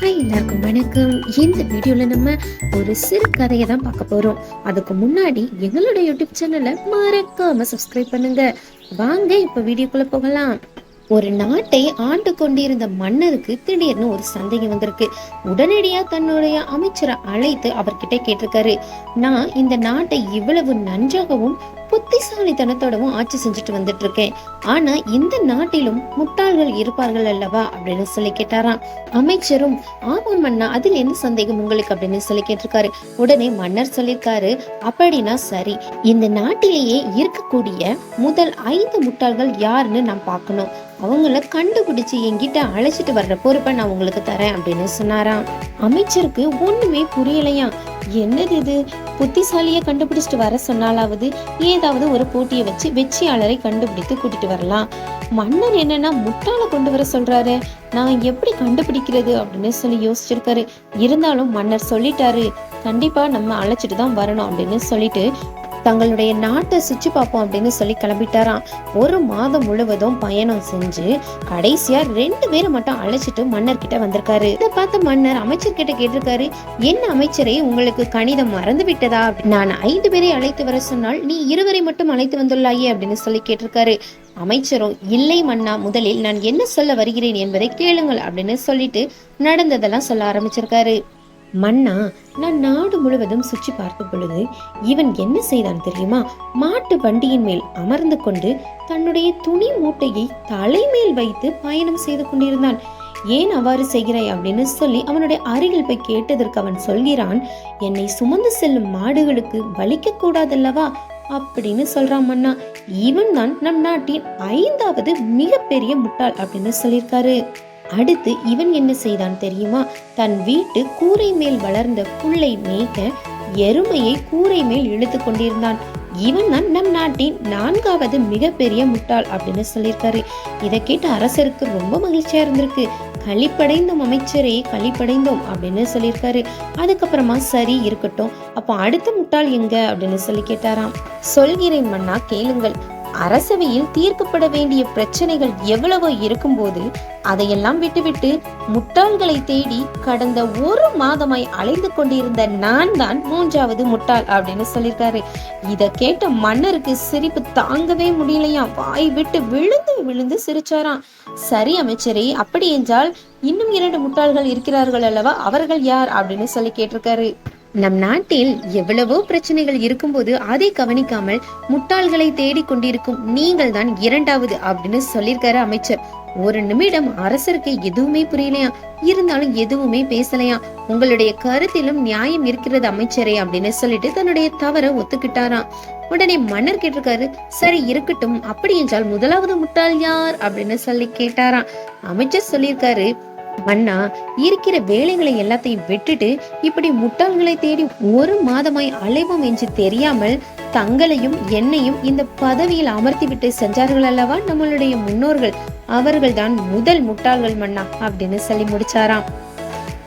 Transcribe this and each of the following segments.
Hi எல்லாருக்கும் வணக்கம். இந்த வீடியோவில் நம்ம ஒரு சிறு கதையை தான் பார்க்க போகிறோம் அதுக்கு முன்னாடி எங்களோட யூடியூப் சேனலை மறக்காம சப்ஸ்கிரைப் பண்ணுங்க. வாங்க இப்போ வீடியோக்குள்ள போகலாம். ஒரு நாட்டை ஆண்டு கொண்டிருந்த மன்னருக்கு திடீர்னு ஒரு சந்தேகம் வந்திருக்கு. உடனடியா தன்னுடைய அமைச்சரை அழைத்து அவர்கிட்ட கேட்டிருக்காரு. நான் இந்த நாட்டை இவ்வளவு நன்றாகவும் புத்திசாலித்தனத்தோடவும் ஆட்சி செஞ்சுட்டு வந்துட்டு இருக்கேன் ஆனா இந்த நாட்டிலும் முட்டாள்கள் இருப்பார்கள் அல்லவா? அப்படின்னு சொல்லி கேட்டாராம். அமைச்சரும் ஆமாம் மன்னா அதில் என்ன சந்தேகம் உங்களுக்கு? அப்படின்னு சொல்லி கேட்டிருக்காரு. உடனே மன்னர் சொல்லியிருக்காரு அப்படின்னா சரி இந்த நாட்டிலேயே இருக்கக்கூடிய முதல் ஐந்து முட்டாள்கள் யாருன்னு நான் பார்க்கணும். அவங்கள கண்டுபிடிச்சு என்கிட்ட அழைச்சிட்டு வர்ற பொறுப்பை நான் உங்களுக்கு தரேன் அப்படின்னு சொன்னாராம். அமைச்சருக்கு ஒண்ணுமே புரியலையா என்னது இது? புத்திசாலியை கண்டுபிடிச்சிட்டு வர சொன்னாலாவது ஏதாவது ஒரு போட்டியை வச்சு வெற்றியாளரை கண்டுபிடித்து கூட்டிட்டு வரலாம். மன்னர் என்னன்னா முட்டாளை கொண்டு வர சொல்றாரு. நான் எப்படி கண்டுபிடிக்கிறது அப்படின்னு சொல்லி யோசிச்சிருக்காரு. இருந்தாலும் மன்னர் சொல்லிட்டாரு. கண்டிப்பா நம்ம அழைச்சிட்டு தான் வரணும் அப்படின்னு சொல்லிட்டு தங்களுடைய நாட்டை சுற்றி பார்ப்போம் அப்படின்னு சொல்லி கிளம்பிட்டாராம். ஒரு மாதம் முழுவதும் பயணம் செஞ்சு கடைசியா ரெண்டு பேரை மட்டும் அழைச்சிட்டு மன்னர் கிட்ட வந்திருக்காரு. இதை பார்த்த மன்னர் அமைச்சர் கிட்ட கேட்டிருக்காரு என்ன அமைச்சரே உங்களுக்கு கணிதம் மறந்து விட்டதா? நான் ஐந்து பேரை அழைத்து வர சொன்னால் நீ இருவரை மட்டும் அழைத்து வந்துள்ளாயே அப்படின்னு சொல்லி கேட்டிருக்காரு. அமைச்சரும் இல்லை மன்னா முதலில் நான் என்ன சொல்ல வருகிறேன் என்பதை கேளுங்கள் அப்படின்னு சொல்லிட்டு நடந்ததெல்லாம் சொல்ல ஆரம்பிச்சிருக்காரு. மன்னா நான் நாடு முழுவதும் சுற்றி பார்த்த பொழுது இவன் என்ன செய்தான் தெரியுமா? மாட்டு வண்டியின் மேல் அமர்ந்து கொண்டு தன்னுடைய துணி மூட்டையை தலைமேல் வைத்து பயணம் செய்து கொண்டிருந்தான். ஏன் அவ்வாறு செய்கிறாய்? அப்படின்னு சொல்லி அவனுடைய அருகில் போய் கேட்டதற்கு அவன் சொல்கிறான் என்னை சுமந்து செல்லும் மாடுகளுக்கு வலிக்க கூடாதல்லவா? அப்படின்னு சொல்றான் மன்னா. இவன் தான் நம் நாட்டின் ஐந்தாவது மிகப்பெரிய முட்டாள் அப்படின்னு சொல்லியிருக்காரு. அடுத்து இவன் என்ன செய்தான் தெரியுமா? தன் வீட்டு கூரை மேல் வளர்ந்த புல்லை மேய்க்க எருமையை கூரை மேல் இழுத்து கொண்டிருந்தான். இவன் தான் நம் நாட்டின் நான்காவது மிகப்பெரிய முட்டாள் அப்படின்னு சொல்லியிருக்காரு. இதை கேட்டு அரசருக்கு ரொம்ப மகிழ்ச்சியா இருந்திருக்கு. கழிப்படைந்தோம் அமைச்சரே களிப்படைந்தோம் அப்படின்னு சொல்லியிருக்காரு. அதுக்கப்புறமா சரி இருக்கட்டும். அப்போ அடுத்த முட்டாள் எங்க அப்படின்னு சொல்லி கேட்டாராம். சொல்கிறேன் மன்னா கேளுங்கள். அரசவையில் தீர்க்கப்பட வேண்டிய பிரச்சனைகள் எவ்வளவோ இருக்கும்போது அதையெல்லாம் விட்டுவிட்டு முட்டாள்களை தேடி கடந்த ஒரு மாதமாய் அலைந்து கொண்டிருந்த நான் தான் மூன்றாவது முட்டாள் அப்படின்னு சொல்லியிருக்காரு. இதை கேட்ட மன்னருக்கு சிரிப்பு தாங்கவே முடியலையா? வாய் விட்டு விழுந்து விழுந்து சிரிச்சாராம். சரி அமைச்சரே அப்படி என்றால் இன்னும் இரண்டு முட்டாள்கள் இருக்கிறார்கள் அல்லவா? அவர்கள் யார் அப்படின்னு சொல்லி கேட்டிருக்காரு. நம் நாட்டில் எவ்வளவோ பிரச்சனைகள் இருக்கும்போது அதை கவனிக்காமல் முட்டாள்களை தேடிக் கொண்டிருக்கும் நீங்கள் தான் இரண்டாவது அப்படின்னு சொல்லியிருக்காரு அமைச்சர். ஒரு நிமிடம் அரசருக்கு எதுவுமே புரியலையா? இருந்தாலும் எதுவுமே பேசலையா? உங்களுடைய கருத்திலும் நியாயம் இருக்கிறது அமைச்சரே அப்படின்னு சொல்லிட்டு தன்னுடைய தவற ஒத்துக்கிட்டாராம். உடனே மன்னர் கேட்டிருக்காரு சரி இருக்கட்டும் அப்படி என்றால் முதலாவது முட்டாள் யார் அப்படின்னு சொல்லி கேட்டாராம். அமைச்சர் சொல்லியிருக்காரு மன்னா இருக்கிற வேலைகளை எல்லாத்தையும் விட்டுட்டு இப்படி முட்டாள்களை தேடி ஒரு மாதமாய் அலைவோம் என்று தெரியாமல் தங்களையும் என்னையும் இந்த பதவியில் அமர்த்திவிட்டு சென்றார்கள் அல்லவா நம்மளுடைய முன்னோர்கள்? அவர்கள்தான் முதல் முட்டாள்கள் மன்னா அப்படின்னு சொல்லி முடிச்சாராம்.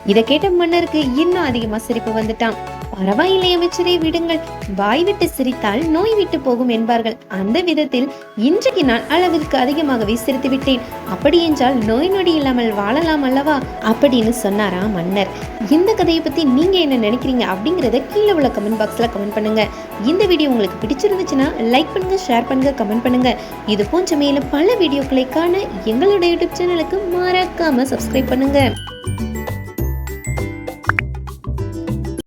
இதை கேட்ட மன்னருக்கு இன்னும் அதிகமா சிரிப்பு வந்துட்டான் பரவாயில்லை அமைச்சரே விடுங்கள். வாய் விட்டு சிரித்தால் நோய் விட்டு போகும் என்பார்கள். அந்த விதத்தில் இன்றைக்கு நான் அளவிற்கு அதிகமாகவே சிரித்து விட்டேன். அப்படி என்றால் நோய் நொடி இல்லாமல் வாழலாம் அல்லவா? அப்படின்னு சொன்னாரா மன்னர். இந்த கதையை பத்தி நீங்க என்ன நினைக்கிறீங்க அப்படிங்கறத கீழே உள்ள கமெண்ட் பாக்ஸ்ல கமெண்ட் பண்ணுங்க. இந்த வீடியோ உங்களுக்கு பிடிச்சிருந்துச்சுன்னா லைக் பண்ணுங்க ஷேர் பண்ணுங்க கமெண்ட் பண்ணுங்க. இது போன்ற மேலும் பல வீடியோக்களை காண எங்களோட யூடியூப் சேனலுக்கு மறக்காம சப்ஸ்கிரைப் பண்ணுங்க.